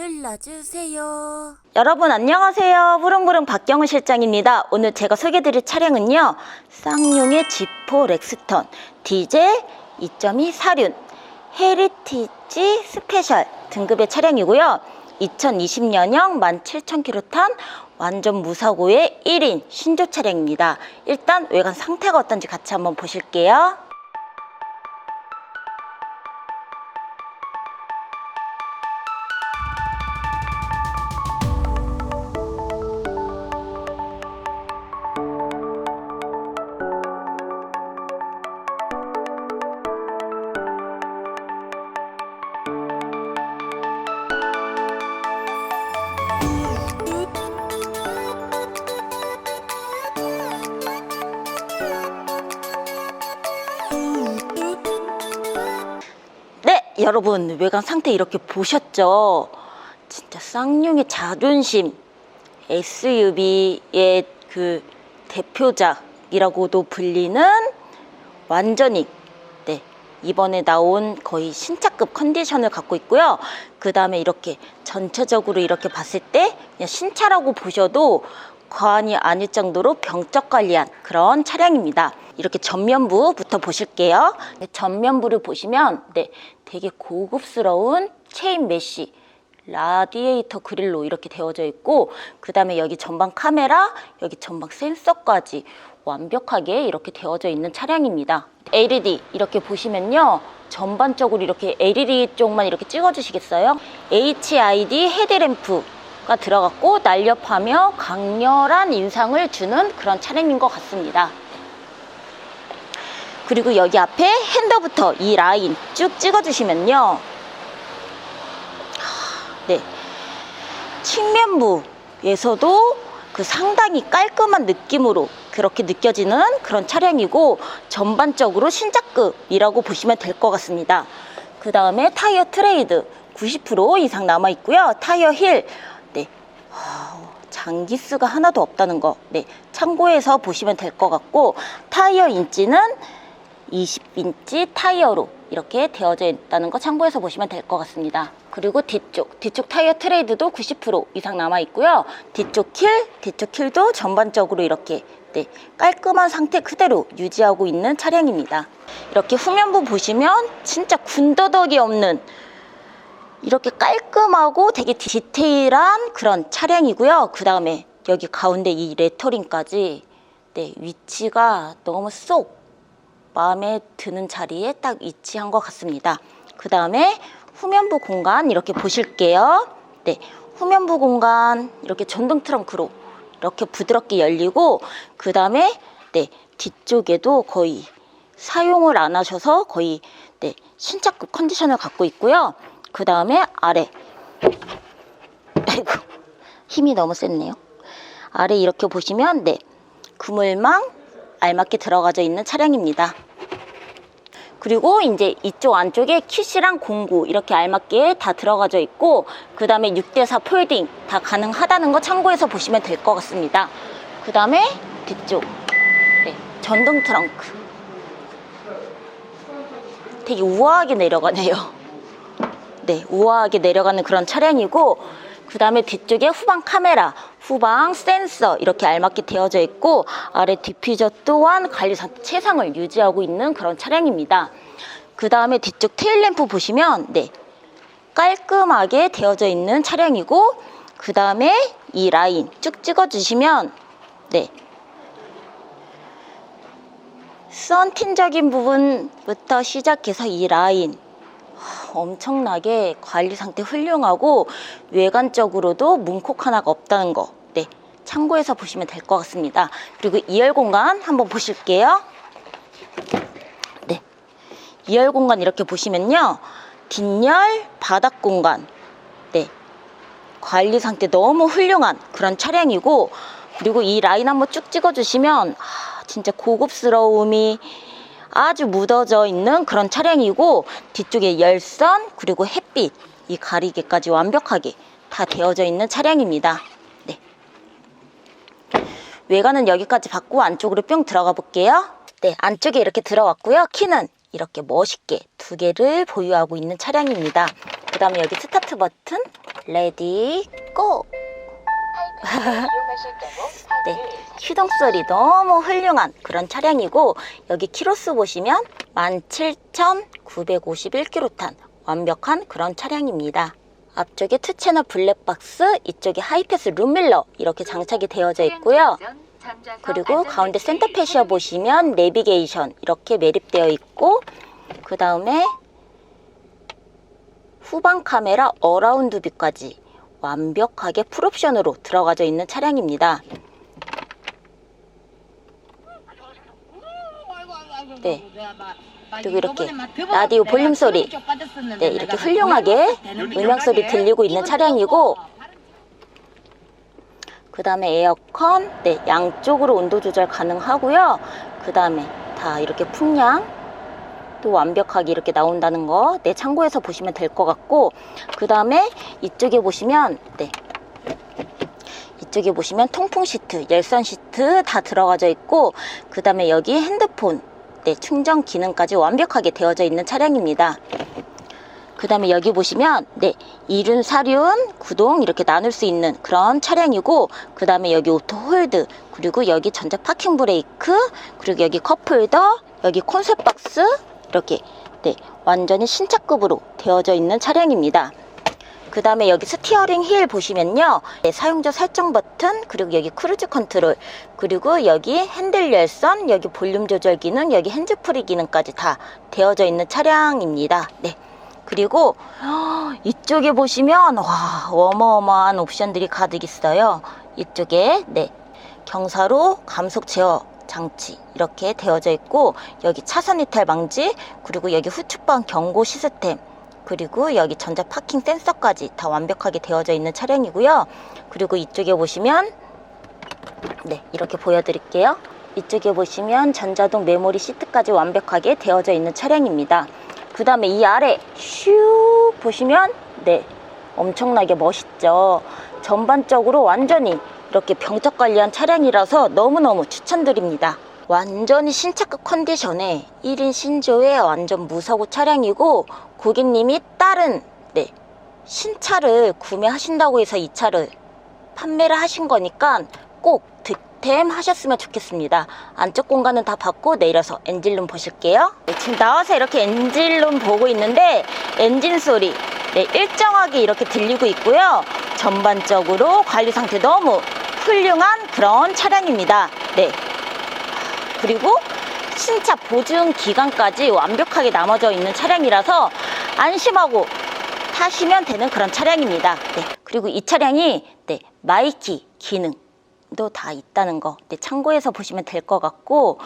눌러주세요. 여러분 안녕하세요. 부릉부릉 박경훈 실장입니다. 오늘 제가 소개드릴 차량은요. 쌍용의 지포 렉스턴 디젤 2.2 사륜 헤리티지 스페셜 등급의 차량이고요. 2020년형 17,000km 탄 완전 무사고의 1인 신조 차량입니다. 일단 외관 상태가 어떤지 같이 한번 보실게요. 여러분 외관 상태 이렇게 보셨죠? 진짜 쌍용의 자존심 SUV의 그 대표작이라고도 불리는 완전히 네 이번에 나온 거의 신차급 컨디션을 갖고 있고요. 그 다음에 이렇게 전체적으로 이렇게 봤을 때 그냥 신차라고 보셔도 과언이 아닐 정도로 병적 관리한 그런 차량입니다. 이렇게 전면부부터 보실게요. 네, 전면부를 보시면 네, 되게 고급스러운 체인 메쉬 라디에이터 그릴로 이렇게 되어져 있고 그 다음에 여기 전방 카메라 여기 전방 센서까지 완벽하게 이렇게 되어져 있는 차량입니다. LED 이렇게 보시면요 전반적으로 이렇게 LED 쪽만 이렇게 찍어 주시겠어요? HID 헤드램프 가 들어갔고 날렵하며 강렬한 인상을 주는 그런 차량인 것 같습니다 그리고 여기 앞에 핸더부터 이 라인 쭉 찍어 주시면요 네. 측면부에서도 그 상당히 깔끔한 느낌으로 그렇게 느껴지는 그런 차량이고 전반적으로 신작급이라고 보시면 될 것 같습니다. 그 다음에 타이어 트레이드 90% 이상 남아 있고요. 타이어 힐 네. 와우, 장기스가 하나도 없다는 거 네. 참고해서 보시면 될 것 같고 타이어 인치는 20인치 타이어로 이렇게 되어져 있다는 거 참고해서 보시면 될 것 같습니다. 그리고 뒤쪽, 뒤쪽 타이어 트레이드도 90% 이상 남아 있고요. 뒤쪽 킬, 뒤쪽 킬도 전반적으로 이렇게 네, 깔끔한 상태 그대로 유지하고 있는 차량입니다. 이렇게 후면부 보시면 진짜 군더더기 없는 이렇게 깔끔하고 되게 디테일한 그런 차량이고요. 그 다음에 여기 가운데 이 레터링까지 네, 위치가 너무 쏙 마음에 드는 자리에 딱 위치한 것 같습니다. 그 다음에 후면부 공간 이렇게 보실게요. 네, 후면부 공간 이렇게 전동 트렁크로 이렇게 부드럽게 열리고 그 다음에 네 뒤쪽에도 거의 사용을 안 하셔서 거의 네 신차급 컨디션을 갖고 있고요. 그 다음에 아래 아이고 힘이 너무 셌네요. 아래 이렇게 보시면 네 그물망 알맞게 들어가져 있는 차량입니다. 그리고 이제 이쪽 안쪽에 kit이랑 공구 이렇게 알맞게 다 들어가져 있고 그 다음에 6대4 폴딩 다 가능하다는 거 참고해서 보시면 될 것 같습니다. 그 다음에 뒤쪽 네, 전동 트렁크 되게 우아하게 내려가네요. 네, 우아하게 내려가는 그런 차량이고 그 다음에 뒤쪽에 후방 카메라, 후방 센서 이렇게 알맞게 되어져 있고 아래 디퓨저 또한 관리 상태 최상을 유지하고 있는 그런 차량입니다. 그 다음에 뒤쪽 테일램프 보시면 네 깔끔하게 되어져 있는 차량이고 그 다음에 이 라인 쭉 찍어주시면 네 썬틴적인 부분부터 시작해서 이 라인 엄청나게 관리 상태 훌륭하고 외관적으로도 문콕 하나가 없다는 거 네, 참고해서 보시면 될 것 같습니다. 그리고 2열 공간 한번 보실게요. 네, 2열 공간 이렇게 보시면요. 뒷열 바닥 공간 네, 관리 상태 너무 훌륭한 그런 차량이고 그리고 이 라인 한번 쭉 찍어주시면 아, 진짜 고급스러움이 아주 묻어져 있는 그런 차량이고 뒤쪽에 열선 그리고 햇빛 이 가리개까지 완벽하게 다 되어져 있는 차량입니다. 네. 외관은 여기까지 받고 안쪽으로 뿅 들어가 볼게요. 네, 안쪽에 이렇게 들어왔고요. 키는 이렇게 멋있게 두 개를 보유하고 있는 차량입니다. 그 다음에 여기 스타트 버튼, 레디, 고! 네, 시동 소리 너무 훌륭한 그런 차량이고 여기 키로수 보시면 17,951km 탄 완벽한 그런 차량입니다. 앞쪽에 투채널 블랙박스, 이쪽에 하이패스 룸밀러 이렇게 장착이 되어져 있고요. 그리고 가운데 센터페시아 보시면 내비게이션 이렇게 매립되어 있고 그 다음에 후방 카메라 어라운드 뷰까지 완벽하게 풀옵션으로 들어가져 있는 차량입니다. 네. 그리고 이렇게 라디오 볼륨 소리. 네, 이렇게 훌륭하게 음향 소리 들리고 있는 차량이고 그 다음에 에어컨, 네, 양쪽으로 온도 조절 가능하고요. 그 다음에 다 이렇게 풍량 또 완벽하게 이렇게 나온다는 거, 네, 참고해서 보시면 될 것 같고, 그 다음에 이쪽에 보시면, 네, 이쪽에 보시면 통풍 시트, 열선 시트 다 들어가져 있고, 그 다음에 여기 핸드폰, 네, 충전 기능까지 완벽하게 되어져 있는 차량입니다. 그 다음에 여기 보시면 네 이륜 사륜 구동 이렇게 나눌 수 있는 그런 차량이고 그 다음에 여기 오토 홀드 그리고 여기 전자 파킹 브레이크 그리고 여기 컵홀더 여기 콘셉 박스 이렇게 네 완전히 신차급으로 되어져 있는 차량입니다. 그 다음에 여기 스티어링 휠 보시면요 네, 사용자 설정 버튼 그리고 여기 크루즈 컨트롤 그리고 여기 핸들 열선 여기 볼륨 조절 기능 여기 핸즈프리 기능까지 다 되어져 있는 차량입니다. 네. 그리고 이쪽에 보시면 와 어마어마한 옵션들이 가득 있어요. 이쪽에 네 경사로 감속 제어 장치 이렇게 되어져 있고 여기 차선 이탈 방지 그리고 여기 후측방 경고 시스템 그리고 여기 전자 파킹 센서까지 다 완벽하게 되어져 있는 차량이고요. 그리고 이쪽에 보시면 네 이렇게 보여드릴게요. 이쪽에 보시면 전자동 메모리 시트까지 완벽하게 되어져 있는 차량입니다. 그 다음에 이 아래 슉 보시면 네 엄청나게 멋있죠 전반적으로 완전히 이렇게 병적 관리한 차량이라서 너무너무 추천드립니다 완전히 신차급 컨디션에 1인 신조의 완전 무사고 차량이고 고객님이 다른 네 신차를 구매하신다고 해서 이 차를 판매를 하신 거니까 꼭 득템 하셨으면 좋겠습니다. 안쪽 공간은 다 봤고 내려서 엔진룸 보실게요. 네, 지금 나와서 이렇게 엔진룸 보고 있는데 엔진 소리 네, 일정하게 이렇게 들리고 있고요. 전반적으로 관리 상태 너무 훌륭한 그런 차량입니다. 네. 그리고 신차 보증 기간까지 완벽하게 남아져 있는 차량이라서 안심하고 타시면 되는 그런 차량입니다. 네. 그리고 이 차량이 네, 마이키 기능도 다 있다는 거 네, 참고해서 보시면 될 것 같고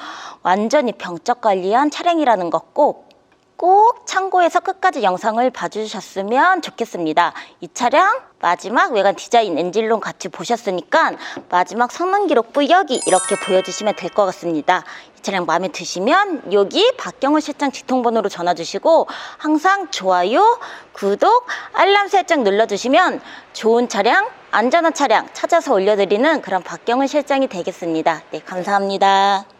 완전히 병적 관리한 차량이라는 거꼭 꼭 참고해서 끝까지 영상을 봐주셨으면 좋겠습니다. 이 차량 마지막 외관 디자인 엔진룸 같이 보셨으니까 마지막 성능 기록 부 여기 이렇게 보여주시면 될 것 같습니다. 이 차량 마음에 드시면 여기 박경호 실장 직통번호로 전화 주시고 항상 좋아요, 구독, 알람 설정 눌러주시면 좋은 차량, 안전한 차량 찾아서 올려드리는 그런 박경은 실장이 되겠습니다. 네, 감사합니다.